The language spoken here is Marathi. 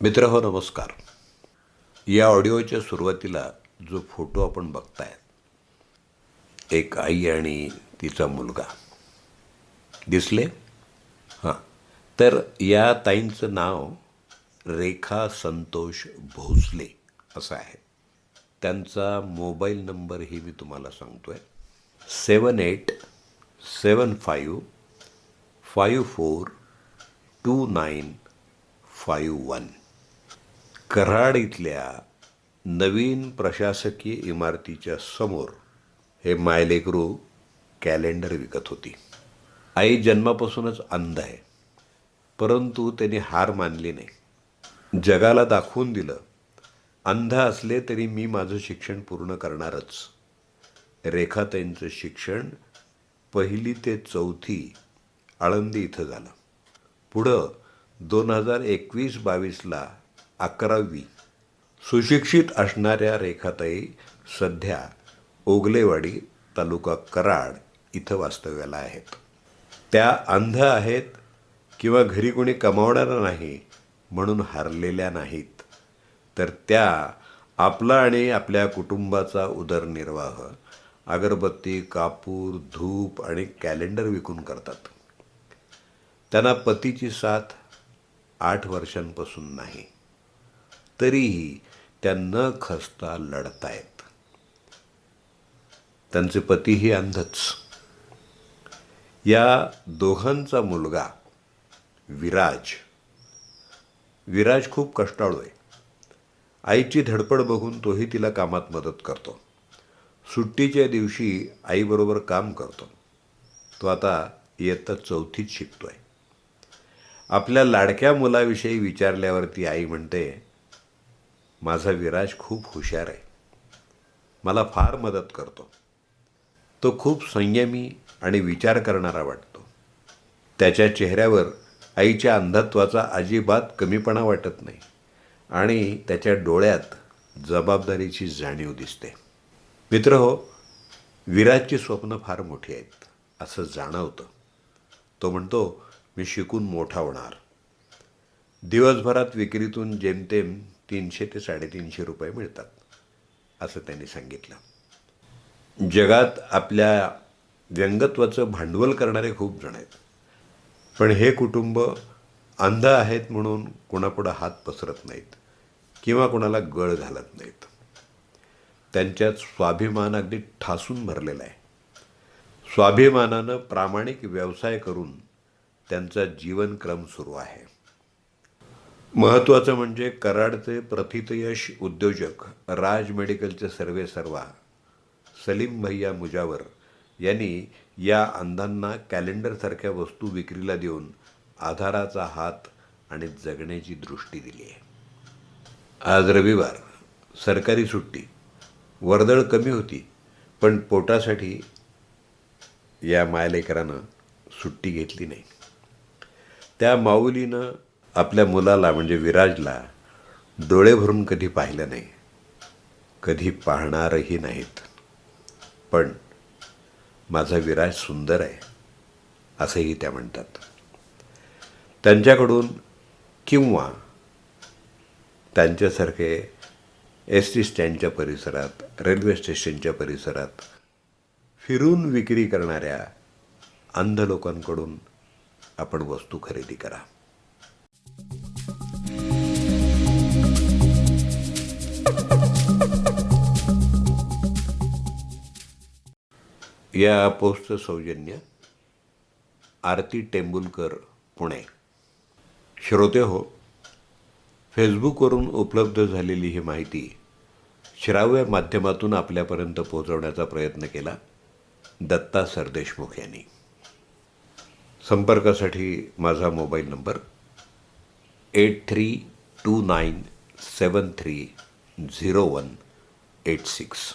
मित्र हो नमस्कार. या ऑडिओच्या सुरुवातीला जो फोटो आपण बघताय एक आई आणि तिचा मुलगा. दिसले? हां. तर या ताईंचं नाव रेखा संतोष भोसले असं आहे. त्यांचा मोबाईल नंबरही मी तुम्हाला सांगतो आहे seven eight seven five five four two nine five one. Karad इथल्या नवीन प्रशासकीय इमारतीच्या समोर हे मायलेकरू कॅलेंडर विकत होती. आई जन्मापासूनच अंध आहे परंतु त्यांनी हार मानली नाही. जगाला दाखवून दिलं अंध असले तरी मी माझं शिक्षण पूर्ण करणारच. रेखाताईंचं शिक्षण पहिली ते चौथी आळंदी इथं झालं. पुढं दोन हजार एकवीस बावीसला अकरावी. सुशिक्षित असणाऱ्या रेखाताई सध्या ओगलेवाडी तालुका कराड इथं वास्तव्याला आहेत. त्या अंध आहेत किंवा घरी कोणी कमावणारा नाही म्हणून हरलेल्या नाहीत. तर त्या आपला आणि आपल्या कुटुंबाचा उदरनिर्वाह अगरबत्ती कापूर धूप आणि कॅलेंडर विकून करतात. त्यांना पतीची साथ आठ वर्षांपासून नाही. तरीही त्या न खसता लढतायत. त्यांचे पतीही अंधच. या दोघांचा मुलगा विराज. विराज खूप कष्टाळू आहे. आईची धडपड बघून तोही तिला कामात मदत करतो. सुट्टीच्या दिवशी आईबरोबर काम करतो. तो आता इयत्ता चौथीत शिकतोय. आपल्या लाडक्या मुलाविषयी विचारल्यावरती आई म्हणते माझा विराज खूप हुशार आहे. मला फार मदत करतो. तो खूप संयमी आणि विचार करणारा वाटतो. त्याच्या चेहऱ्यावर आईच्या अंधत्वाचा अजिबात कमीपणा वाटत नाही आणि त्याच्या डोळ्यात जबाबदारीची जाणीव दिसते. मित्र हो विराजची स्वप्न फार मोठी आहेत असं जाणवतं. तो म्हणतो मी शिकून मोठा होणार. दिवसभरात विक्रीतून जेमतेम तीनशे ते साडेतीनशे रुपये मिळतात असं त्यांनी सांगितलं. जगात आपल्या व्यंगत्वाचं भांडवल करणारे खूप जण आहेत. पण हे कुटुंब अंध आहेत म्हणून कोणापुढं हात पसरत नाहीत किंवा कोणाला गळ घालत नाहीत. त्यांच्यात स्वाभिमान अगदी ठासून भरलेला आहे. स्वाभिमानानं प्रामाणिक व्यवसाय करून त्यांचा जीवनक्रम सुरू आहे. महत्त्वाचं म्हणजे कराडचे प्रथितयश उद्योजक राज मेडिकलचे सर्वे सर्वा सलीम भैया मुजावर यांनी या अंधांना कॅलेंडरसारख्या वस्तू विक्रीला देऊन आधाराचा हात आणि जगण्याची दृष्टी दिली आहे. आज रविवार सरकारी सुट्टी. वर्दळ कमी होती पण पोटासाठी या मायलेकरानं सुट्टी घेतली नाही. त्या माऊलीनं आपल्या मुलाला म्हणजे विराजला डोळे भरून कधी पाहिलं नाही. कधी पाहणारही नाहीत. पण माझा विराज सुंदर आहे असंही त्या म्हणतात. त्यांच्याकडून किंवा त्यांच्यासारखे एस टी स्टँडच्या परिसरात रेल्वे स्टेशनच्या परिसरात फिरून विक्री करणाऱ्या अंध लोकांकडून आपण वस्तू खरेदी करा. या पोस्टचं सौजन्य आरती टेंबुलकर पुणे. श्रोते हो फेसबुकवरून उपलब्ध झालेली ही माहिती श्राव्य माध्यमातून आपल्यापर्यंत पोहोचवण्याचा प्रयत्न केला दत्ता सरदेशमुख यांनी. संपर्कासाठी माझा mobile number eight three two nine seven three zero one eight six